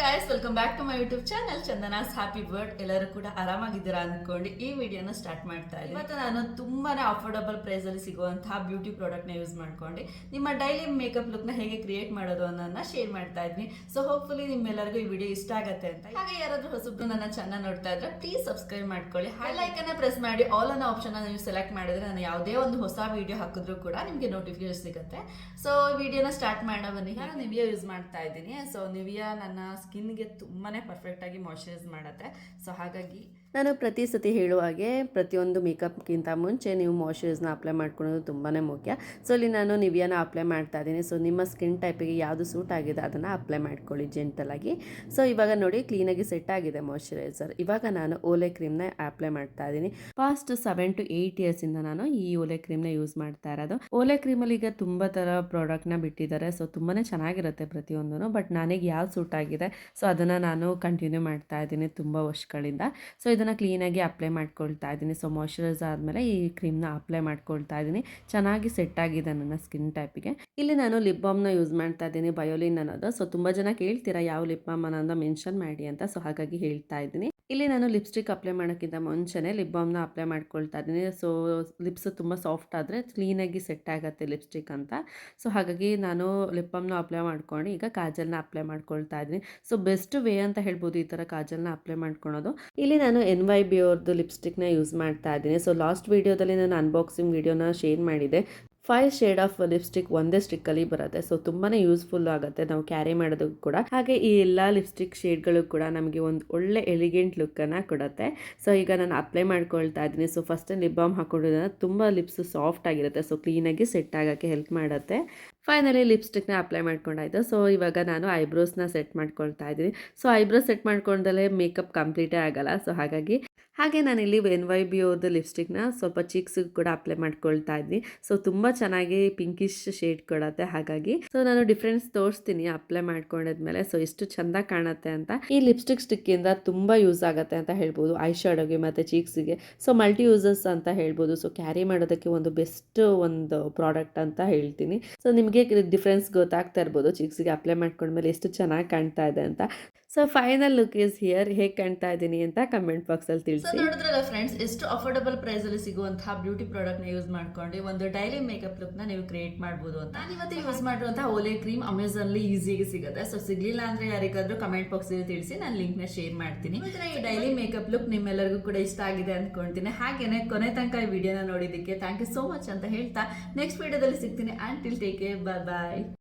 Guys welcome back to my YouTube channel Chandana's happy bird ಎಲ್ಲರೂ ಕೂಡ ಆರಾಮಾಗಿದ್ದೀರಾ ಅಂದ್ಕೊಂಡು ಈ ವಿಡಿಯೋನ ಸ್ಟಾರ್ಟ್ ಮಾಡ್ತಾ ಇದ್ದೀನಿ. ಮತ್ತು ನಾನು ತುಂಬಾ ಅಫೋರ್ಡಬಲ್ ಪ್ರೈಸಲ್ಲಿ ಸಿಗುವಂತಹ ಬ್ಯೂಟಿ ಪ್ರಾಡಕ್ಟ್ನ ಯೂಸ್ ಮಾಡ್ಕೊಂಡು ನಿಮ್ಮ ಡೈಲಿ ಮೇಕಪ್ ಲುಕ್ನ ಹೇಗೆ ಕ್ರಿಯೇಟ್ ಮಾಡೋದು ಅನ್ನೋದನ್ನ ಶೇರ್ ಮಾಡ್ತಾ ಇದ್ದೀನಿ. ಸೊ ಹೋಪ್ಫುಲಿ ನಿಮ್ಮೆಲ್ಲರಿಗೂ ಈ ವಿಡಿಯೋ ಇಷ್ಟ ಆಗುತ್ತೆ ಅಂತ. ಹಾಗೆ ಯಾರಾದರೂ ಹೊಸಬ್ರು ನನ್ನ ಚಾನಲ್ ನೋಡ್ತಾ ಇದ್ರೆ ಪ್ಲೀಸ್ ಸಬ್ಸ್ಕ್ರೈಬ್ ಮಾಡ್ಕೊಳ್ಳಿ. ಅನ್ನ ಪ್ರೆಸ್ ಮಾಡಿ ಆಲ್ ಅನ್ನೋ ಆಪ್ಷನ್ ನೀವು ಸೆಲೆಕ್ಟ್ ಮಾಡಿದ್ರೆ ನಾನು ಯಾವುದೇ ಒಂದು ಹೊಸ ವಿಡಿಯೋ ಹಾಕಿದ್ರು ಕೂಡ ನಿಮಗೆ ನೋಟಿಫಿಕೇಶನ್ ಸಿಗುತ್ತೆ. ಸೊ ವಿಡಿಯೋನ ಸ್ಟಾರ್ಟ್ ಮಾಡೋ ಬನ್ನಿ. ನಾನು ನಿವಿಯಾ ಯೂಸ್ ಮಾಡ್ತಾ ಇದ್ದೀನಿ. ಸೊ ನಿವಿಯಾ ನನ್ನ ಸ್ಕಿನ್ಗೆ ತುಂಬಾ ಪರ್ಫೆಕ್ಟ್ ಆಗಿ ಮಾಯಶ್ಚರೈಸ್ ಮಾಡುತ್ತೆ. ಸೊ ಹಾಗಾಗಿ ನಾನು ಪ್ರತಿ ಸತಿ ಹೇಳುವ ಹಾಗೆ ಪ್ರತಿಯೊಂದು ಮೇಕಪ್ಗಿಂತ ಮುಂಚೆ ನೀವು ಮಾಯ್ಶ್ಚರೈಸ್ನ ಅಪ್ಲೈ ಮಾಡ್ಕೊಳ್ಳೋದು ತುಂಬಾ ಮುಖ್ಯ. ಸೊ ಇಲ್ಲಿ ನಾನು ನಿವಿಯಾನ ಅಪ್ಲೈ ಮಾಡ್ತಾ ಇದ್ದೀನಿ. ಸೊ ನಿಮ್ಮ ಸ್ಕಿನ್ ಟೈಪಿಗೆ ಯಾವುದು ಸೂಟ್ ಆಗಿದೆ ಅದನ್ನು ಅಪ್ಲೈ ಮಾಡ್ಕೊಳ್ಳಿ ಜೆಂಟಲಾಗಿ ಸೊ ಇವಾಗ ನೋಡಿ ಕ್ಲೀನಾಗಿ ಸೆಟ್ ಆಗಿದೆ ಮಾಯ್ಶ್ಚರೈಸರ್ ಇವಾಗ ನಾನು ಓಲೆ ಕ್ರೀಮ್ನ ಅಪ್ಲೈ ಮಾಡ್ತಾ ಇದ್ದೀನಿ. ಫಾಸ್ಟ್ ಸೆವೆನ್ ಟು ಏಯ್ಟ್ ಇಯರ್ಸಿಂದ ನಾನು ಈ ಓಲೆ ಕ್ರೀಮ್ನ ಯೂಸ್ ಮಾಡ್ತಾ ಇರೋದು. ಓಲೆ ಕ್ರೀಮಲ್ಲಿ ಈಗ ತುಂಬ ಥರ ಪ್ರಾಡಕ್ಟ್ನ ಬಿಟ್ಟಿದ್ದಾರೆ. ಸೊ ತುಂಬಾ ಚೆನ್ನಾಗಿರುತ್ತೆ ಪ್ರತಿಯೊಂದೂ ಬಟ್ ನನಗೆ ಯಾವ್ದು ಸೂಟ್ ಆಗಿದೆ? ಸೊ ಅದನ್ನು ನಾನು ಕಂಟಿನ್ಯೂ ಮಾಡ್ತಾ ಇದ್ದೀನಿ ತುಂಬ ವರ್ಷಗಳಿಂದ. ಸೊ ಇದನ್ನು ಕ್ಲೀನಾಗಿ ಅಪ್ಲೈ ಮಾಡ್ಕೊಳ್ತಾ ಇದ್ದೀನಿ. ಸೊ ಮಾಯ್ಶ್ಚರೈಸ್ ಆದಮೇಲೆ ಈ ಕ್ರೀಮ್ನ ಅಪ್ಲೈ ಮಾಡ್ಕೊಳ್ತಾ ಇದ್ದೀನಿ. ಚೆನ್ನಾಗಿ ಸೆಟ್ ಆಗಿದೆ ನನ್ನ ಸ್ಕಿನ್ ಟೈಪಿಗೆ ಇಲ್ಲಿ ನಾನು ಲಿಪ್ ಬಾಮ್ನ ಯೂಸ್ ಮಾಡ್ತಾ ಇದ್ದೀನಿ ಬಯೋಲಿನ್ ಅನ್ನೋದು. ಸೊ ತುಂಬ ಜನ ಕೇಳ್ತೀರಾ, ಯಾವ ಲಿಪ್ ಬಾಮ್ ಅನ್ನೋದು ಮೆನ್ಷನ್ ಮಾಡಿ ಅಂತ. ಸೊ ಹಾಗಾಗಿ ಹೇಳ್ತಾ ಇದ್ದೀನಿ. ಇಲ್ಲಿ ನಾನು ಲಿಪ್ಸ್ಟಿಕ್ ಅಪ್ಲೈ ಮಾಡೋಕ್ಕಿಂತ ಮುಂಚೆನೇ ಲಿಪ್ ಬಾಮ್ನ ಅಪ್ಲೈ ಮಾಡ್ಕೊಳ್ತಾ ಇದ್ದೀನಿ. ಸೊ ಲಿಪ್ಸ್ ತುಂಬ ಸಾಫ್ಟ್ ಆದರೆ ಕ್ಲೀನಾಗಿ ಸೆಟ್ ಆಗುತ್ತೆ ಲಿಪ್ಸ್ಟಿಕ್ ಅಂತ. ಸೊ ಹಾಗಾಗಿ ನಾನು ಲಿಪ್ ಬಾಮ್ನ ಅಪ್ಲೈ ಮಾಡ್ಕೊಂಡು ಈಗ ಕಾಜಲ್ನ ಅಪ್ಲೈ ಮಾಡ್ಕೊಳ್ತಾ ಇದ್ದೀನಿ. ಸೊ ಬೆಸ್ಟ್ ವೇ ಅಂತ ಹೇಳ್ಬೋದು ಈ ಥರ ಕಾಜಲ್ನ ಅಪ್ಲೈ ಮಾಡ್ಕೊಳೋದು. ಇಲ್ಲಿ ನಾನು ಎನ್ ವೈ ಬಿ ಅವ್ರದ್ದು ಲಿಪ್ಸ್ಟಿಕ್ನ ಯೂಸ್ ಮಾಡ್ತಾ ಇದ್ದೀನಿ. ಸೊ ಲಾಸ್ಟ್ ವೀಡಿಯೋದಲ್ಲಿ ನಾನು ಅನ್ಬಾಕ್ಸಿಂಗ್ ವೀಡಿಯೋನ ಶೇರ್ ಮಾಡಿದೆ. ಫೈವ್ ಶೇಡ್ ಆಫ್ ಲಿಪ್ಸ್ಟಿಕ್ ಒಂದೇ ಸ್ಟಿಕ್ಕಲ್ಲಿ ಬರುತ್ತೆ. ಸೊ ತುಂಬಾ ಯೂಸ್ಫುಲ್ ಆಗುತ್ತೆ ನಾವು ಕ್ಯಾರಿ ಮಾಡೋದಕ್ಕೂ ಕೂಡ. ಹಾಗೆ ಈ ಎಲ್ಲ ಲಿಪ್ಸ್ಟಿಕ್ ಶೇಡ್ಗಳು ಕೂಡ ನಮಗೆ ಒಂದು ಒಳ್ಳೆ ಎಲಿಗೆಂಟ್ ಲುಕ್ಕನ್ನು ಕೊಡುತ್ತೆ. ಸೊ ಈಗ ನಾನು ಅಪ್ಲೈ ಮಾಡ್ಕೊಳ್ತಾ ಇದ್ದೀನಿ. ಸೊ ಫಸ್ಟ್ ಲಿಪ್ ಬಾಮ್ ಹಾಕೊಂಡಿದ್ರೆ ತುಂಬ ಲಿಪ್ಸ್ ಸಾಫ್ಟ್ ಆಗಿರುತ್ತೆ. ಸೊ ಕ್ಲೀನಾಗಿ ಸೆಟ್ ಆಗೋಕ್ಕೆ ಹೆಲ್ಪ್ ಮಾಡುತ್ತೆ. ಫೈನಲಿ ಲಿಪ್ಸ್ಟಿಕ್ನ ಅಪ್ಲೈ ಮಾಡ್ಕೊಂಡಾಯ್ತು. ಸೊ ಇವಾಗ ನಾನು ಐಬ್ರೋಸ್ನ ಸೆಟ್ ಮಾಡ್ಕೊಳ್ತಾ ಇದ್ದೀನಿ. ಸೊ ಐಬ್ರೋಸ್ ಸೆಟ್ ಮಾಡ್ಕೊಂಡಲ್ಲೇ ಮೇಕಪ್ ಕಂಪ್ಲೀಟೇ ಆಗಲ್ಲ. ಸೊ ಹಾಗಾಗಿ, ಹಾಗೆ ನಾನಿಲ್ಲಿ ಎನ್ ವೈ ಬಿ ಅವ್ರದ್ದು ಲಿಪ್ಸ್ಟಿಕ್ನ ಸ್ವಲ್ಪ ಚಿಕ್ಸಿಗೆ ಕೂಡ ಅಪ್ಲೈ ಮಾಡ್ಕೊಳ್ತಾ ಇದ್ದೀನಿ. ಸೊ ತುಂಬ ಚೆನ್ನಾಗಿ ಪಿಂಕಿಶ್ ಶೇಡ್ ಕೊಡತ್ತೆ. ಹಾಗಾಗಿ ಸೊ ನಾನು ಡಿಫ್ರೆನ್ಸ್ ತೋರಿಸ್ತೀನಿ ಅಪ್ಲೈ ಮಾಡ್ಕೊಂಡಿದ್ಮೇಲೆ. ಸೊ ಎಷ್ಟು ಚಂದ ಕಾಣುತ್ತೆ ಅಂತ. ಈ ಲಿಪ್ಸ್ಟಿಕ್ ಸ್ಟಿಕ್ಕಿಂದ ತುಂಬ ಯೂಸ್ ಆಗುತ್ತೆ ಅಂತ ಹೇಳ್ಬೋದು. ಐ ಶಾಡೋಗೆ ಮತ್ತು ಚೀಕ್ಸಿಗೆ ಸೊ ಮಲ್ಟಿ ಯೂಸಸ್ ಅಂತ ಹೇಳ್ಬೋದು. ಸೊ ಕ್ಯಾರಿ ಮಾಡೋದಕ್ಕೆ ಒಂದು ಬೆಸ್ಟ್ ಒಂದು ಪ್ರಾಡಕ್ಟ್ ಅಂತ ಹೇಳ್ತೀನಿ. ಸೊ ನಿಮಗೆ ಡಿಫ್ರೆನ್ಸ್ ಗೊತ್ತಾಗ್ತಾ ಇರ್ಬೋದು. ಚಿಕ್ಸಿಗೆ ಅಪ್ಲೈ ಮಾಡ್ಕೊಂಡ್ಮೇಲೆ ಎಷ್ಟು ಚೆನ್ನಾಗಿ ಕಾಣ್ತಾ ಇದೆ ಅಂತ. So final look is here ಹೇಗೆ ಕಾಣ್ತಾ ಇದ್ದೀನಿ ಅಂತ ಕಮೆಂಟ್ ಬಾಕ್ಸಲ್ಲಿ ತಿಳಿಸಿ. ನೋಡಿದ್ರಲ್ಲ ಫ್ರೆಂಡ್ಸ್ ಎಷ್ಟು ಅಫೋರ್ಡಬಲ್ ಪ್ರೈಸ್ ಅಲ್ಲಿ ಸಿಗುವಂತಹ ಬ್ಯೂಟಿ ಪ್ರಾಡಕ್ಟ್ನ ಯೂಸ್ ಮಾಡ್ಕೊಂಡು ಒಂದು ಡೈಲಿ ಮೇಕಪ್ ಲುಕ್ನ ನೀವು ಕ್ರಿಯೇಟ್ ಮಾಡಬಹುದು ಅಂತ. ನಾನು ಇವತ್ತು ಯೂಸ್ ಮಾಡಿರುವಂತಹ ಓಲೆ ಕ್ರೀಮ್ ಅಮೆಝಾನ್ ಅಲ್ಲಿ ಈಸಿಯಾಗಿ ಸಿಗುತ್ತೆ. ಸೊ ಸಿಗ್ಲಿಲ್ಲ ಅಂದ್ರೆ ಯಾರಿಗಾದರೂ ಕಮೆಂಟ್ ಬಾಕ್ಸ್ ತಿಳಿಸಿ ನಾನು ಲಿಂಕ್ನ ಶೇರ್ ಮಾಡ್ತೀನಿ. ಈ ಡೈಲಿ ಮೇಕಪ್ ಲುಕ್ ನಿಮ್ಮೆಲ್ಲರಿಗೂ ಕೂಡ ಇಷ್ಟ ಆಗಿದೆ ಅನ್ಕೊಂತೀನಿ. ಹಾಗೇನೆ ಕೊನೆ ತನಕ ಈ ವಿಡಿಯೋನ ನೋಡಿದ್ದಕ್ಕೆ ಥ್ಯಾಂಕ್ ಯು ಸೋ ಮಚ್ ಅಂತ ಹೇಳ್ತಾ ನೆಕ್ಸ್ಟ್ ವಿಡಿಯೋದಲ್ಲಿ ಸಿಗ್ತೀನಿ. And till take bye bye